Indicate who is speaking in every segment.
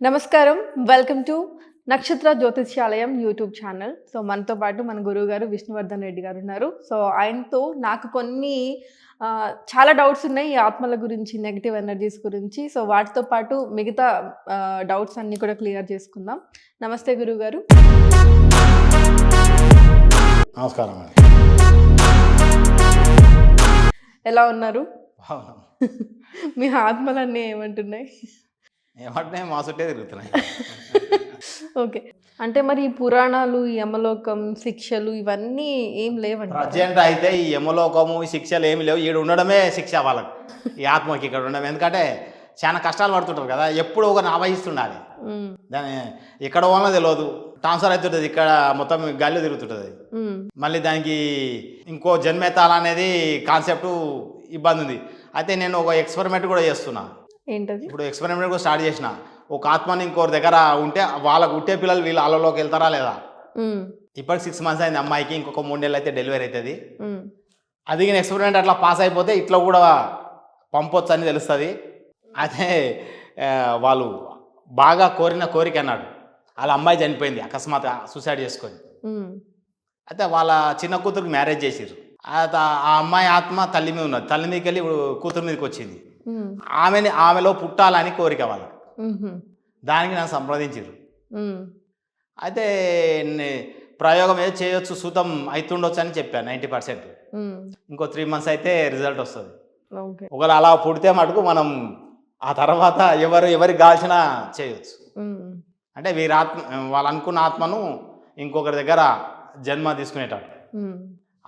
Speaker 1: నమస్కారం. Welcome to నక్షత్ర జ్యోతిష్యాలయం యూట్యూబ్ ఛానల్ సో మనతో పాటు మన గురువు గారు విష్ణువర్ధన్ రెడ్డి గారు ఉన్నారు. సో ఆయనతో నాకు కొన్ని చాలా డౌట్స్ ఉన్నాయి ఈ ఆత్మల గురించి నెగిటివ్ ఎనర్జీస్ గురించి. సో వాటితో పాటు మిగతా డౌట్స్ అన్నీ కూడా క్లియర్ చేసుకుందాం. నమస్తే గురువు గారు
Speaker 2: నమస్కారం
Speaker 1: ఎలా ఉన్నారు? మీ ఆత్మలన్నీ ఏమంటున్నాయి?
Speaker 2: ఏమంటే మా చుట్టే తిరుగుతున్నాయి
Speaker 1: ఓకే. అంటే మరి ఈ పురాణాలు ఈ యమలోకం శిక్షలు ఇవన్నీ ఏం లేవండి?
Speaker 2: ప్రజెంట్ అయితే ఈ యమలోకము ఈ శిక్షలు ఏమి లేవు. ఈడు ఉండడమే శిక్ష వాళ్ళకి. ఈ ఆత్మకి ఇక్కడ ఉండడం. ఎందుకంటే చాలా కష్టాలు పడుతుంటారు కదా. ఎప్పుడు ఒకరిని ఆవహిస్తుండాలి. దాని ఇక్కడ వల్ల తెలియదు ట్రాన్స్ఫర్ అవుతుంటుంది ఇక్కడ మొత్తం గాలిలో తిరుగుతుంటుంది. మళ్ళీ దానికి ఇంకో జన్మెత్తాలనేది కాన్సెప్ట్ ఇబ్బంది ఉంది. అయితే నేను ఒక ఎక్స్పెరిమెంట్ కూడా చేస్తున్నా.
Speaker 1: ఏంటది?
Speaker 2: ఇప్పుడు ఎక్స్పెరిమెంట్ కూడా స్టార్ట్ చేసిన. ఒక ఆత్మని ఇంకోరి దగ్గర ఉంటే వాళ్ళకు ఉంటే పిల్లలు వీళ్ళు అలలోకి వెళ్తారా లేదా? ఇప్పటికి సిక్స్ మంత్స్ అయింది అమ్మాయికి ఇంకొక మూడు నెలలు అయితే డెలివరీ అవుతుంది అది ఎక్స్పెరిమెంట్ అట్లా పాస్ అయిపోతే ఇట్లా కూడా పంపొచ్చు అని తెలుస్తుంది. అయితే ఆ, వాళ్ళు బాగా కోరిన కోరిక అన్నాడు. వాళ్ళ అమ్మాయి చనిపోయింది అకస్మాత్ సూసైడ్ చేసుకొని. అయితే వాళ్ళ చిన్న కూతురికి మ్యారేజ్ అయితే ఆ అమ్మాయి ఆత్మ తల్లి మీద ఉన్నది. తల్లి మీదకి వెళ్ళి ఇప్పుడు కూతురు మీదకి వచ్చింది. ఆమెని ఆమెలో పుట్టాలని కోరిక వాళ్ళకి.
Speaker 1: ఉమ్హు,
Speaker 2: దానికి నన్ను సంప్రదించారు అయితే ప్రయోగం ఏదో చేయొచ్చు సూతం అవుతుండొచ్చు అని చెప్పాను నైంటీ పర్సెంట్. ఇంకో త్రీ మంత్స్ అయితే రిజల్ట్ వస్తుంది. ఒకవేళ అలా పుడితే మటుకు మనం ఆ తర్వాత ఎవరు ఎవరికి కాల్సిన చేయొచ్చు. అంటే వీరి ఆత్మ వాళ్ళు అనుకున్న ఆత్మను ఇంకొకరి దగ్గర జన్మ తీసుకునేటట్టు.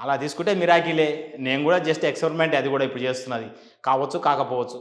Speaker 2: అలా తీసుకుంటే మిరాకిలే నేను కూడా జస్ట్ ఎక్స్పెరిమెంట్ అది కూడా ఇప్పుడు చేస్తున్నది. కావచ్చు కాకపోవచ్చు.